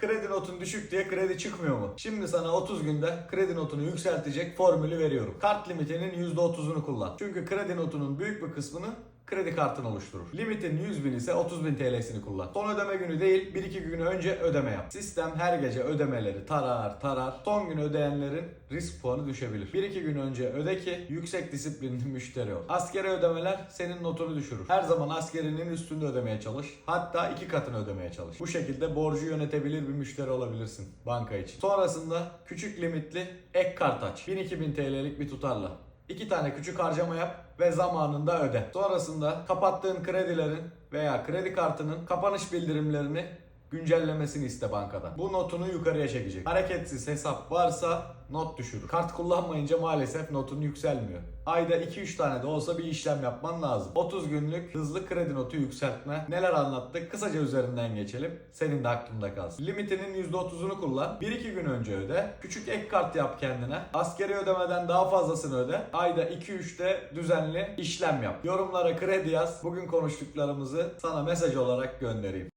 Kredi notun düşük diye kredi çıkmıyor mu? Şimdi sana 30 günde kredi notunu yükseltecek formülü veriyorum. Kart limitinin %30'unu kullan. Çünkü kredi notunun büyük bir kısmını kredi kartın oluşturur. Limitin 100 bin ise 30 bin TL'sini kullan. Son ödeme günü değil 1-2 gün önce ödeme yap. Sistem her gece ödemeleri tarar tarar. Son gün ödeyenlerin risk puanı düşebilir. 1-2 gün önce öde ki yüksek disiplinli müşteri ol. Askeri ödemeler senin notunu düşürür. Her zaman askerinin üstünde ödemeye çalış. Hatta iki katını ödemeye çalış. Bu şekilde borcu yönetebilir bir müşteri olabilirsin banka için. Sonrasında küçük limitli ek kart aç. 1000-2000 TL'lik bir tutarla. İki tane küçük harcama yap ve zamanında öde. Sonrasında kapattığın kredilerin veya kredi kartının kapanış bildirimlerini güncellemesini iste bankadan. Bu notunu yukarıya çekecek. Hareketsiz hesap varsa not düşürür. Kart kullanmayınca maalesef notun yükselmiyor. Ayda 2-3 tane de olsa bir işlem yapman lazım. 30 günlük hızlı kredi notu yükseltme. Neler anlattık? Kısaca üzerinden geçelim. Senin de aklında kalsın. Limitinin %30'unu kullan. 1-2 gün önce öde. Küçük ek kart yap kendine. Askeri ödemeden daha fazlasını öde. Ayda 2-3'te düzenli işlem yap. Yorumlara kredi yaz. Bugün konuştuklarımızı sana mesaj olarak göndereyim.